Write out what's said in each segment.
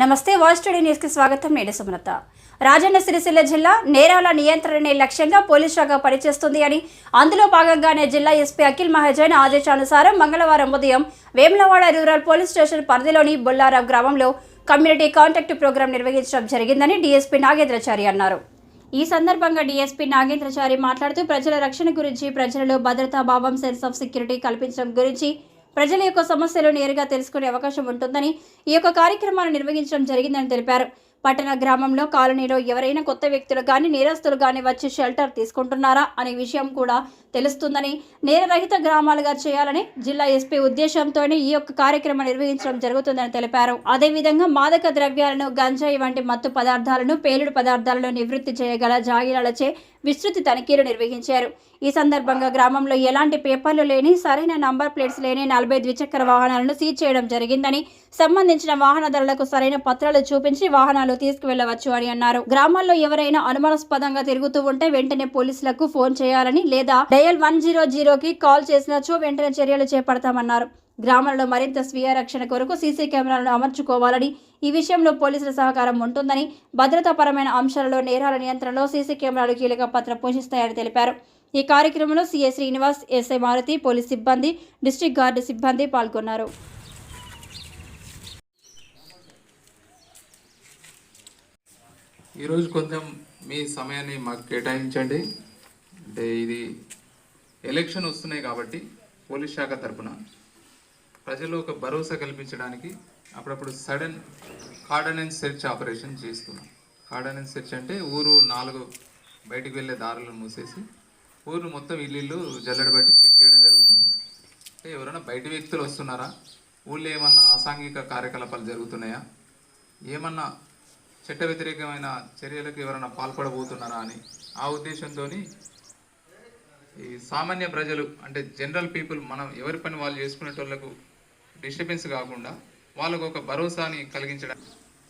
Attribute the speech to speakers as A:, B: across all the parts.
A: నమస్తే voice today న్యూస్కి స్వాగతం. నేను సుమలత. రాజన్న సిరిసిల్ల జిల్లా నేరాల నియంత్రణే లక్ష్యంగా పోలీస్ శాఖ పనిచేస్తుంది అని అందులో భాగంగానే జిల్లా ఎస్పీ అఖిల్ మహాజన్ ఆదేశానుసారం మంగళవారం ఉదయం వేములవాడ రూరల్ పోలీస్ స్టేషన్ పరిధిలోని బొల్లారావు గ్రామంలో కమ్యూనిటీ కాంటాక్ట్ ప్రోగ్రాం నిర్వహించడం జరిగిందని డీఎస్పీ నాగేంద్రచారి అన్నారు. ఈ సందర్భంగా డీఎస్పీ నాగేంద్రచారి మాట్లాడుతూ ప్రజల రక్షణ గురించి ప్రజలలో భద్రతా భావం సెన్స్ ఆఫ్ సెక్యూరిటీ కల్పించడం గురించి ప్రజల యొక్క సమస్యలు నేరుగా తెలుసుకునే అవకాశం ఉంటుందని ఈ యొక్క కార్యక్రమాన్ని నిర్వహించడం జరిగిందని తెలిపారు. పట్టణ గ్రామంలో కాలనీలో ఎవరైనా కొత్త వ్యక్తులు కానీ నేరస్తులు కానీ వచ్చి షెల్టర్ తీసుకుంటున్నారా అనే విషయం కూడా తెలుస్తుందని నేరరహిత గ్రామాలుగా చేయాలని జిల్లా ఎస్పీ ఉద్దేశంతోనే ఈ యొక్క కార్యక్రమం నిర్వహించడం జరుగుతుందని తెలిపారు. అదేవిధంగా మాదక ద్రవ్యాలను గంజాయి వంటి మత్తు పదార్థాలను పేలుడు పదార్థాలను నివృత్తి చేయగల జాగిలచే విస్తృతి తనిఖీలు నిర్వహించారు. ఈ సందర్భంగా గ్రామంలో ఎలాంటి పేపర్లు లేని సరైన నంబర్ ప్లేట్స్ లేని నలభై ద్విచక్ర వాహనాలను సీజ్ చేయడం జరిగిందని సంబంధించిన వాహనదారులకు సరైన పత్రాలు చూపించి వాహనాలు తీసుకువెళ్ళవచ్చు అని అన్నారు. గ్రామాల్లో ఎవరైనా అనుమానాస్పదంగా తిరుగుతూ ఉంటే వెంటనే పోలీసులకు ఫోన్ చేయాలని లేదా డయల్ వన్ జీరో జీరోకి కాల్ చేసినచో వెంటనే చర్యలు చేపడతామన్నారు. గ్రామాలలో మరింత స్వీయ రక్షణ కొరకు సీసీ కెమెరాలను అమర్చుకోవాలని ఈ విషయంలో పోలీసుల సహకారం ఉంటుందని భద్రతాపరమైన అంశాలలో నేరాల నియంత్రణలో సీసీ కెమెరాలు కీలక పాత్ర పోషిస్తాయని తెలిపారు. ఈ కార్యక్రమంలో CA Srinivas SI Maruti police సిబ్బంది డిస్ట్రిక్ట్ గార్డు సిబ్బంది పాల్గొన్నారు.
B: ఈరోజు కొంచెం మీ సమయాన్ని మాకు కేటాయించండి. అంటే ఇది ఎలక్షన్ వస్తున్నాయి కాబట్టి పోలీస్ శాఖ తరపున ప్రజలు ఒక భరోసా కల్పించడానికి అప్పుడప్పుడు సడన్ కార్డనెన్స్ సెర్చ్ ఆపరేషన్ చేస్తున్నాం. కార్డనెన్స్ సెర్చ్ అంటే ఊరు నాలుగు బయటికి వెళ్ళే దారులను మూసేసి ఊరు మొత్తం ఇల్లు జల్లెడ బట్టి చెక్ చేయడం జరుగుతుంది. అంటే ఎవరైనా బయట వ్యక్తులు వస్తున్నారా? ఊళ్ళో ఏమన్నా అసాంఘిక కార్యకలాపాలు జరుగుతున్నాయా? ఏమన్నా చట్ట వ్యతిరేకమైన చర్యలకు ఎవరైనా పాల్పడబోతున్నారా అని ఆ ఉద్దేశంతో ఈ సామాన్య ప్రజలు అంటే జనరల్ పీపుల్ మనం ఎవరి పని వాళ్ళు చేసుకునేటోళ్ళకు డిస్టర్బెన్స్ కాకుండా వాళ్ళకు ఒక భరోసాని కలిగించడం.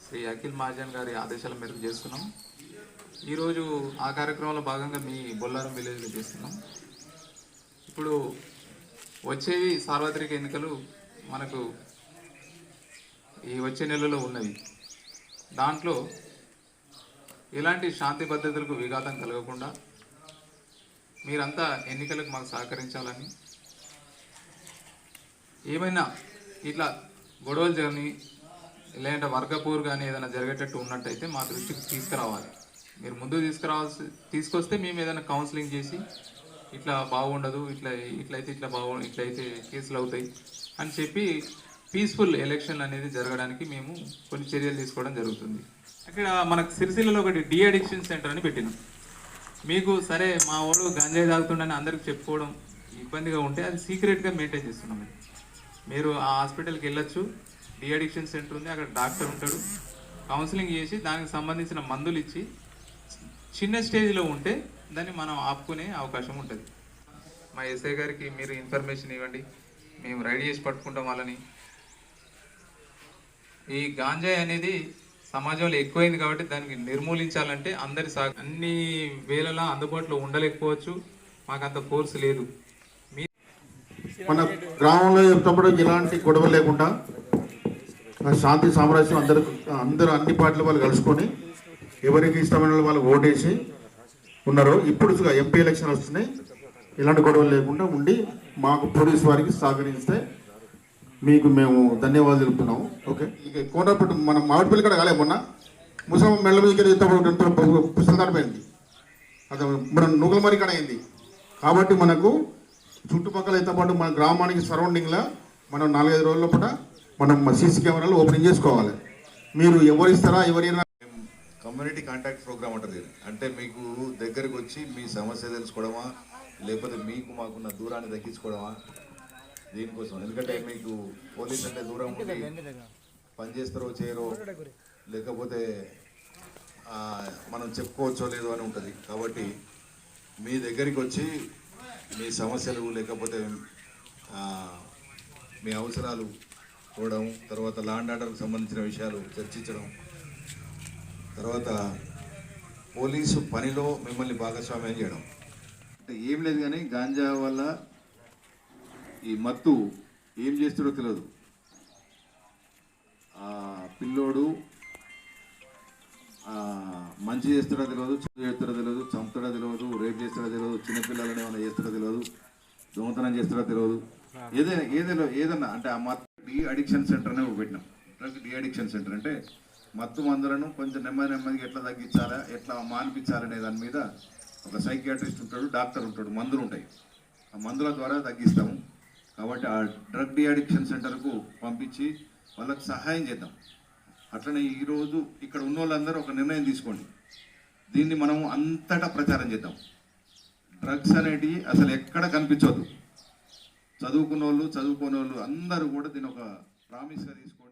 B: శ్రీ అఖిల్ మహాజన్ గారి ఆదేశాల మేరకు చేస్తున్నాం ఈరోజు ఆ కార్యక్రమంలో భాగంగా మీ బొల్లారం విలేజ్లో చేస్తున్నాం. ఇప్పుడు వచ్చేవి సార్వత్రిక ఎన్నికలు మనకు ఈ వచ్చే నెలలో ఉన్నవి. దాంట్లో ఎలాంటి శాంతి భద్రతలకు విఘాతం కలగకుండా మీరంతా ఎన్నికలకు మాకు సహకరించాలని. ఏమైనా ఇట్లా గొడవలు కానీ లేదంటే వర్గపూర్ కానీ ఏదైనా జరిగేటట్టు ఉన్నట్టయితే మా దృష్టికి తీసుకురావాలి. మీరు ముందు తీసుకురావాల్సి తీసుకొస్తే మేము ఏదైనా కౌన్సిలింగ్ చేసి ఇట్లా బాగుండదు ఇట్లా ఇట్లయితే ఇట్లా బాగు ఇట్లయితే కేసులు అవుతాయి అని చెప్పి పీస్ఫుల్ ఎలక్షన్ అనేది జరగడానికి మేము కొన్ని చర్యలు తీసుకోవడం జరుగుతుంది. అక్కడ మనకు సిరిసిల్లలో ఒకటి డి అడిక్షన్ సెంటర్ అని పెట్టినాం. మీకు సరే మా వాడు గంజాయి తాగుతుండని అందరికి చెప్పుకోవడం ఇబ్బందిగా ఉంటే అది సీక్రెట్గా మెయింటైన్ చేస్తున్నాం మేము. మీరు ఆ హాస్పిటల్కి వెళ్ళొచ్చు. డిఅడిక్షన్ సెంటర్ ఉంది అక్కడ డాక్టర్ ఉంటాడు. కౌన్సిలింగ్ చేసి దానికి సంబంధించిన మందులు ఇచ్చి చిన్న స్టేజ్లో ఉంటే దాన్ని మనం ఆపుకునే అవకాశం ఉంటుంది. మా ఎస్ఐ గారికి మీరు ఇన్ఫర్మేషన్ ఇవ్వండి. మేము రెడీ చేసి పట్టుకుంటాం వాళ్ళని. ఈ గాంజాయి అనేది సమాజంలో ఎక్కువైంది కాబట్టి దానికి నిర్మూలించాలంటే అందరి సా అన్ని వేళలా అందుబాటులో ఉండలేకపోవచ్చు. మాకు అంత ఫోర్స్ లేదు. మీ
C: మన గ్రామంలో చెప్తున్నప్పుడు ఎలాంటి గొడవ లేకుండా శాంతి సామరస్యం అందరు అందరూ అన్ని పార్టీలు వాళ్ళు కలుసుకొని ఎవరికి ఇష్టమైన వాళ్ళు ఓటేసి ఉన్నారు. ఇప్పుడు ఎంపీ ఎలక్షన్ వస్తున్నాయి. ఎలాంటి గొడవలు లేకుండా ఉండి మాకు పోలీస్ వారికి సహకరిస్తే మీకు మేము ధన్యవాదాలు తెలుపుతున్నాము. ఓకే? ఇక కోనపట్టు మనం మామిడిపల్లి కూడా కాలే మొన్న. ముసలం మెల్ల మీదకి ఎంత పుస్తకం దాటిపోయింది. అది మన నూకల మరి కాడ అయింది. కాబట్టి మనకు చుట్టుపక్కల అయితే పాటు మన గ్రామానికి సరౌండింగ్లో మనం నాలుగైదు రోజుల పూట మనం సీసీ కెమెరాలు ఓపెనింగ్ చేసుకోవాలి. మీరు ఎవరు ఇస్తారా ఎవరైనా
D: కమ్యూనిటీ కాంటాక్ట్ ప్రోగ్రామ్ ఉంటుంది అంటే మీకు దగ్గరికి వచ్చి మీ సమస్య తెలుసుకోవడమా? లేకపోతే మీకు మాకున్న దూరాన్ని తగ్గించుకోవడమా? దీనికోసం. ఎందుకంటే మీకు పోలీస్ అంటే దూరం ఉండి పని చేస్తారో చేయరో లేకపోతే మనం చెప్పుకోవచ్చో లేదో అని ఉంటుంది. కాబట్టి మీ దగ్గరికి వచ్చి మీ సమస్యలు లేకపోతే మీ అవసరాలు చూడడం తర్వాత లాండ్ ఆర్డర్కి సంబంధించిన విషయాలు చర్చించడం తర్వాత పోలీసు పనిలో మిమ్మల్ని భాగస్వామ్యం చేయడం. అంటే ఏం లేదు కానీ గాంజా వల్ల ఈ మత్తు ఏం చేస్తాడో తెలియదు ఆ పిల్లోడు మంచి చేస్తాడో తెలియదు చెడు చేస్తాడో తెలియదు చంపుతాడో తెలియదు రేప్ చేస్తాడో తెలియదు చిన్నపిల్లలని ఏమైనా చేస్తాడో తెలియదు దొంగతనం చేస్తాడో తెలియదు ఏదైనా ఏదైనా ఏదన్నా అంటే ఆ మత్తు డి అడిక్షన్ సెంటర్ అనేది పెట్టినాం. డ్రగ్ డి అడిక్షన్ సెంటర్ అంటే మత్తు మందులను కొంచెం నెమ్మది నెమ్మదిగా ఎట్లా తగ్గించాలా ఎట్లా మానిపించాలనే దాని మీద ఒక సైకియాట్రిస్ట్ ఉంటాడు డాక్టర్ ఉంటాడు మందులు ఉంటాయి. ఆ మందుల ద్వారా తగ్గిస్తాము. కాబట్టి ఆ డ్రగ్ డిఅడిక్షన్ సెంటర్కు పంపించి వాళ్ళకి సహాయం చేద్దాం. అట్లనే ఈరోజు ఇక్కడ ఉన్న వాళ్ళందరూ ఒక నిర్ణయం తీసుకోండి. దీన్ని మనం అంతటా ప్రచారం చేద్దాం. డ్రగ్స్ అనేటివి అసలు ఎక్కడ కనిపించదు చదువుకున్న వాళ్ళు చదువుకోని వాళ్ళు అందరూ కూడా దీని ఒక ప్రామిస్గా తీసుకోండి.